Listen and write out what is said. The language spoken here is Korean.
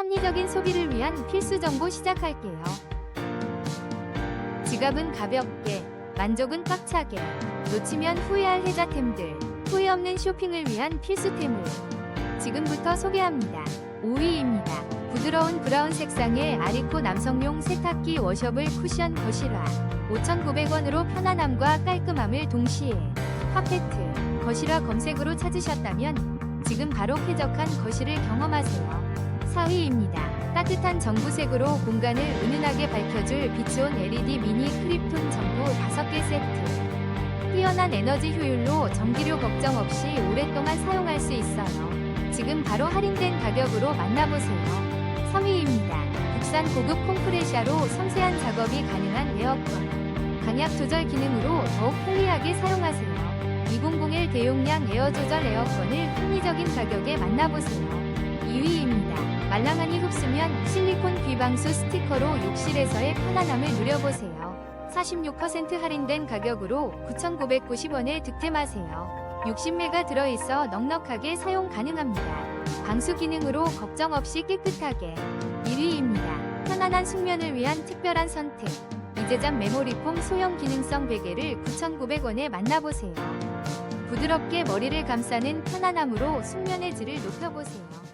합리적인 소비를 위한 필수 정보 시작할게요. 지갑은 가볍게, 만족은 꽉차게, 놓치면 후회할 혜자템들, 후회 없는 쇼핑을 위한 필수템을 지금부터 소개합니다. 5위입니다. 부드러운 브라운 색상의 아리코 남성용 세탁기 워셔블 쿠션 거실화 5,900원으로 편안함과 깔끔함을 동시에 카페트, 거실화 검색으로 찾으셨다면 지금 바로 쾌적한 거실을 경험하세요. 4위입니다. 따뜻한 정부색으로 공간을 은은하게 밝혀줄 빛온 LED 미니 크립톤 전구 5개 세트. 뛰어난 에너지 효율로 전기료 걱정 없이 오랫동안 사용할 수 있어요. 지금 바로 할인된 가격으로 만나보세요. 3위입니다. 국산 고급 콤프레샤로 섬세한 작업이 가능한 에어컨. 강약 조절 기능으로 더욱 편리하게 사용하세요. 2001 대용량 에어 조절 에어컨을 합리적인 가격에 만나보세요. 2위입니다. 말랑하니 흡수면 실리콘 귀방수 스티커로 욕실에서의 편안함을 누려보세요. 46% 할인된 가격으로 9,990원에 득템하세요. 60매가 들어있어 넉넉하게 사용 가능합니다. 방수 기능으로 걱정 없이 깨끗하게. 1위입니다. 편안한 숙면을 위한 특별한 선택. 이제잠 메모리폼 소형 기능성 베개를 9,900원에 만나보세요. 부드럽게 머리를 감싸는 편안함으로 숙면의 질을 높여보세요.